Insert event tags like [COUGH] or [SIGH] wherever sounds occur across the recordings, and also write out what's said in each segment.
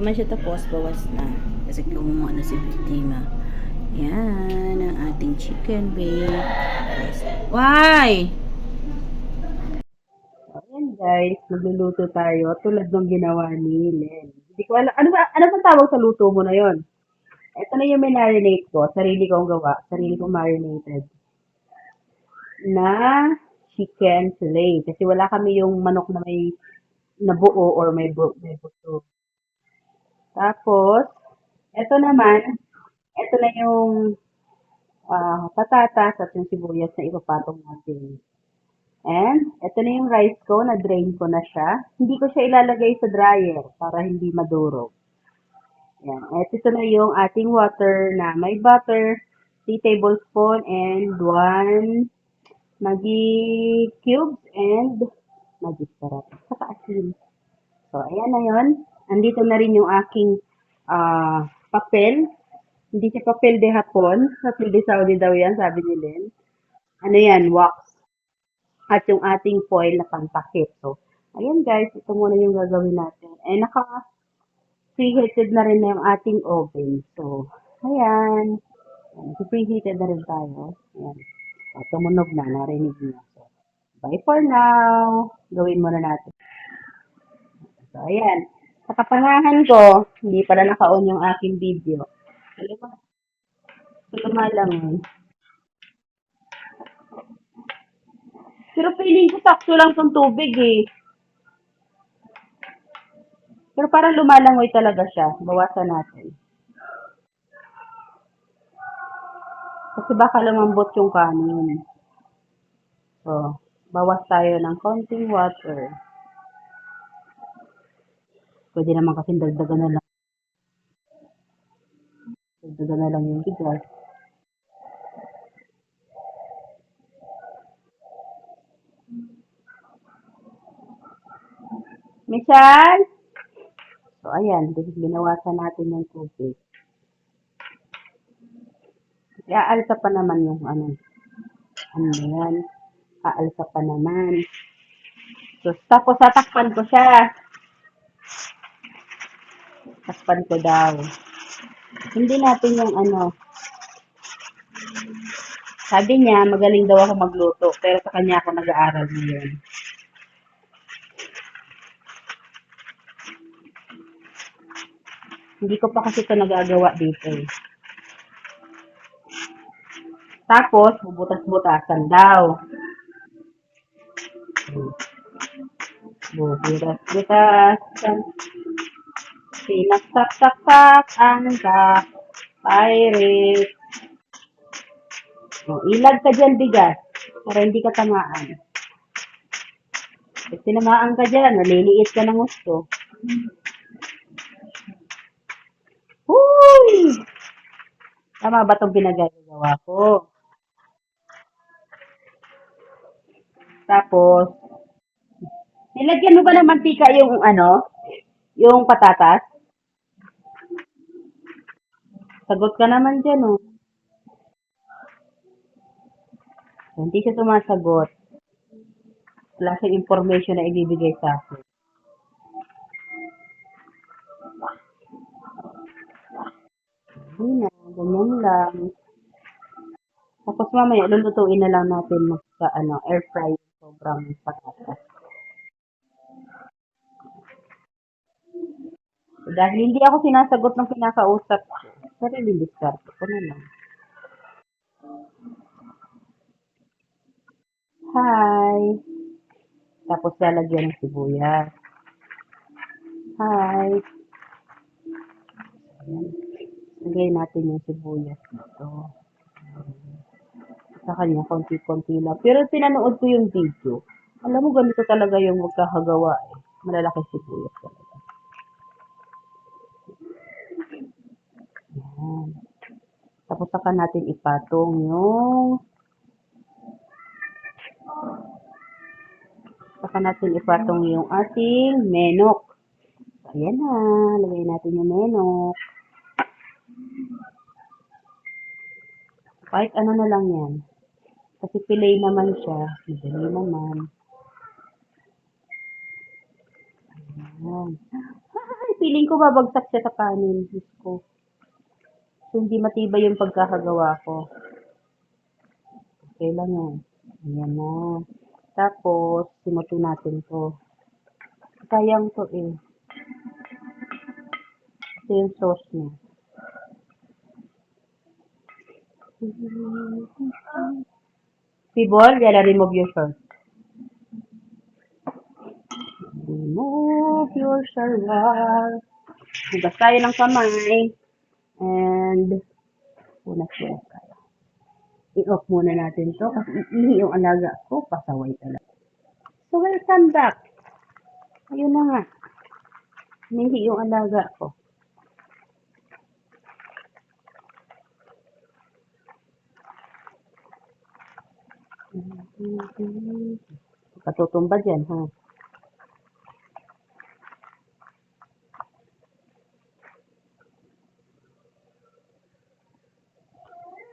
pa man siya tapos, bawas na. Kasi kumuha na si Biktima. Yan, ang ating chicken bake. Why? Ayan guys, magluluto tayo tulad ng ginawa ni Len. Hindi ko alam, ano ba, ano ba tawag sa luto mo na yon? Ito na yung marinate ko, sarili kong gawa, sarili kong marinated. Na chicken fillet. Kasi wala kami yung manok na may nabuo or may, bu- may buto. Tapos, ito naman, ito na yung ah, patatas at yung sibuyas na ipapatong natin. And, ito na yung rice ko, na-drain ko na siya. Hindi ko siya ilalagay sa dryer para hindi madurog. Yan. At ito na yung ating water na may butter, 3 tablespoon, and 1 Maggi cubes and Maggi sarap. Saka asin. So, ayan na yun. Andito na rin yung aking ah, papel. Hindi siya papel de hapon. Papel de Saudi daw yan, sabi ni Len. Ano yan? Wax. At yung ating foil na pantakip. So, ayan guys. Ito muna yung gagawin natin. Eh, naka preheated na rin na yung ating oven. So, ayan. Ayan, preheated na rin tayo. Ayan. O, tumunog na. Narinig niyo. So, bye for now. Gawin muna natin. So, ayan. Sa kapangahan ko, hindi pala naka-on yung aking video. Alam mo, lumalang. Pero feeling ko sakto lang tong tubig eh. Pero parang lumalangoy talaga siya. Bawasan natin. Kasi baka lumambot yung kanin. So, bawas tayo ng konting water. Pwede naman kasi dagdagan na lang. Dagdagan na lang yung bigas. Michal! So, ayan. Binawasan natin yung tubig. Iaalsa pa naman yung ano. Ano yan? Aalsa pa naman. So, tapos tatakpan ko siya. Takpan ko daw. Hindi natin yung ano. Sabi niya, magaling daw ako magluto. Pero sa kanya ako nag-aaral ngayon. Hindi ko pa kasi ito nagagawa dito eh. Tapos, bubutas-butasan daw. Bubutas-butasan. Sinaksak-saksak ang ka pirate. O, ilag ka dyan, bigas. Para hindi ka tamaan. Pag tinamaan ka dyan, maliliit ka ng gusto. Huy! Tama ba itong pinagagawa ko? Tapos, nilagyan mo ba ng mantika yung ano? Yung patatas? Sagot ka naman dyan, oh. Hindi siya sumasagot. Wala siyang information na ibibigay sa akin. Hindi na, ganyan lang. Tapos mamaya, lulutuin na lang natin sa ano, air fry sobrang patatas. Dahil hindi ako sinasagot ng pinakausap ko, sarili discard ko na lang. Hi! Tapos lalagyan ng sibuyas. Hi! Ayan. Lagay natin yung sibuyas dito. Sa kanya, konti-konti lang. Pero pinanood ko yung video. Alam mo, ganito talaga yung magkakagawa eh. Malalaki sibuyas talaga. Ayan. Tapos saka natin ipatong yung saka natin ipatong yung ating menok. Ayan na. Lagay natin yung menok. Kahit ano na lang yan. Kasi fillet naman siya. Madali naman. Ayan. Ay, feeling ko babagsak siya sa kanin. Diyos ko. So, hindi matibay yung pagkakagawa ko. Okay lang yan. Ayan na. Tapos, simuto natin to. Sayang to eh. Ito yung sauce niya. People, gotta remove your shirt. Remove your shirt. Hugas tayo ng kamay. And, punas-punas tayo. I-off muna natin to kasi iihi yung alaga ko. Pasaway talaga. So, welcome back. Ayun na nga. Umihi yung alaga ko. Katutumba dyan, ha?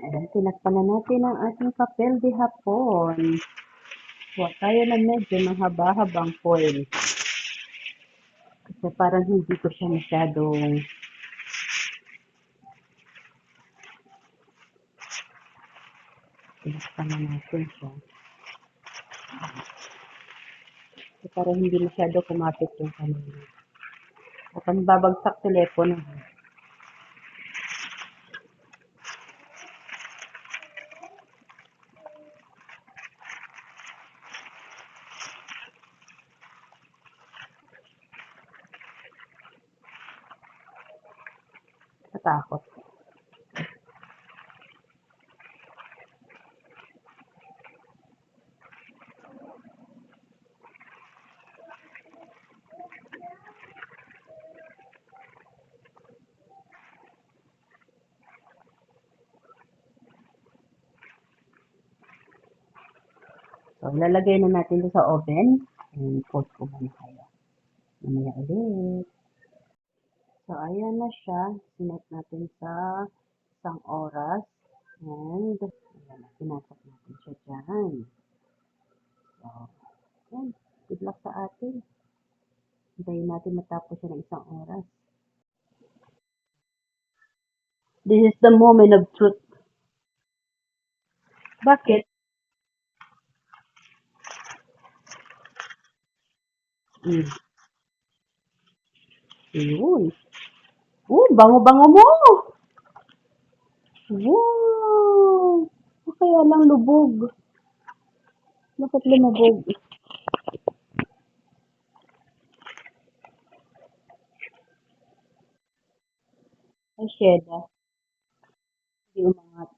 Ayan, tinakpan na natin ang ating papel de hapon. Huwag tayo na medyo mahaba-habang foil. Kasi parang hindi ko siya masyadong tinakpan na natin siya. Kasi parang hindi masyado kumapit yung kanina. At ang babagsak telepono. Natakot. So, lalagay na natin ito sa oven. And post ko muna kayo. Mamaya ulit. So, ayan na siya. Sinet natin sa isang oras. And, ayan, pinasok natin siya dyan. So, ayan. Good luck sa atin. Hintayin natin matapos siya ng isang oras. This is the moment of truth. Bakit? Mm. Yun. Oh, bango-bango mo! Wow! O Kaya lang lubog. Bakit lumubog? Ay, Sheda. Hindi umangat.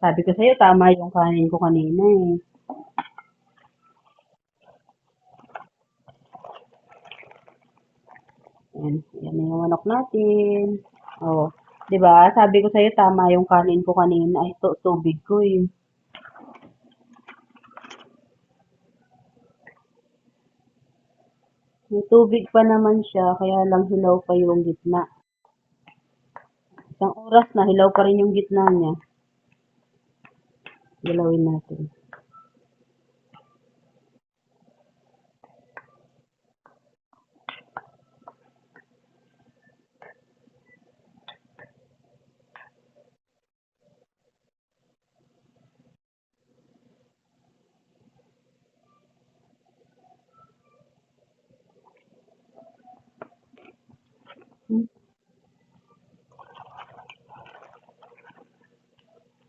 Sabi ko sa'yo, tama yung kanin ko kanina eh. Yan, yan na yung manok natin. Oh, 'di ba? Sabi ko sa tama yung kanin ko kanina. Ay, to tubig ko eh. May tubig pa naman siya, kaya lang hilaw pa yung gitna. Isang oras na, hilaw pa rin yung gitna niya. Galawin natin.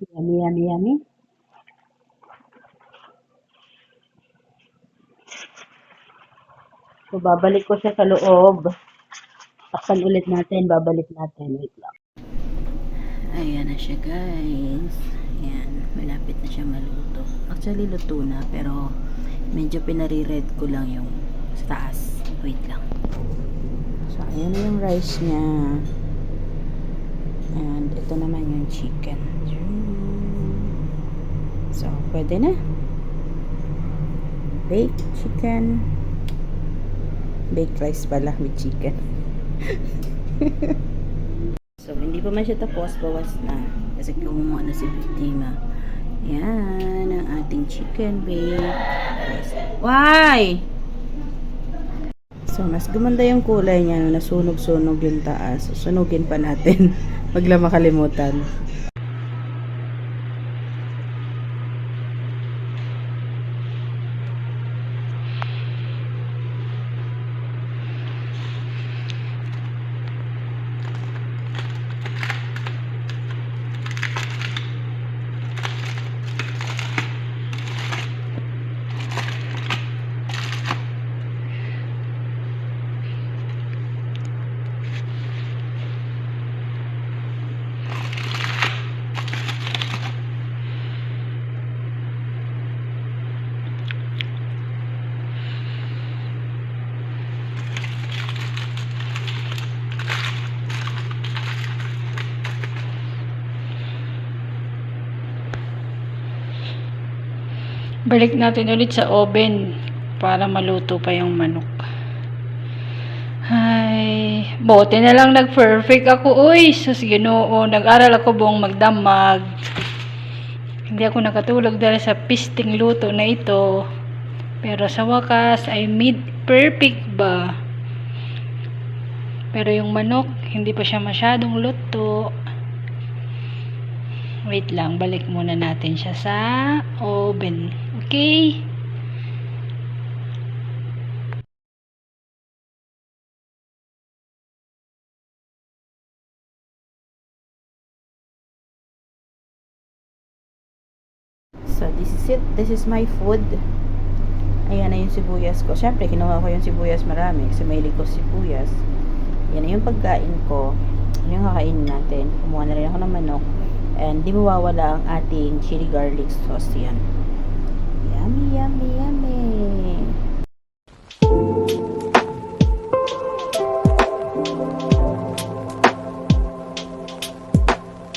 Yummy, yummy, yummy. So, babalik ko siya sa loob. Takpan ulit natin, babalik natin. Wait lang. Ayan na siya guys. Ayan, malapit na siya maluto. Actually, luto na, pero medyo pinare-red ko lang yung sa taas. Wait lang. So, ayan na yung rice niya. And ito naman yung chicken. So, pwede na. Baked chicken. Baked rice pala with chicken. [LAUGHS] So, hindi pa man siya tapos, bawas na. Kasi kumuha na si Biktima. Yan, ang ating chicken bake. Why? So, mas gumanda yung kulay niya nasunog-sunog yung taas. Sunugin pa natin. [LAUGHS] Wag lang makalimutan. Balik natin ulit sa oven para maluto pa yung manok. Ay, bote na lang nag-perfect ako. Uy, sus ginoo. Nag-aral ako buong magdamag. Hindi ako nakatulog dahil sa pisting luto na ito. Pero sa wakas ay mid perfect ba? Pero yung manok, hindi pa siya masyadong luto. Wait lang, balik muna natin siya sa oven. Okay? So, this is it. This is my food. Ayan na yung sibuyas ko. Siyempre, kinuha ko yung sibuyas marami kasi mahilig ko sibuyas. Yan na yung pagkain ko. Yan yung kakainin natin. Kumuha na rin ako ng manok. And di mawawala ang ating chili garlic sauce yan. Yummy, yummy, yummy.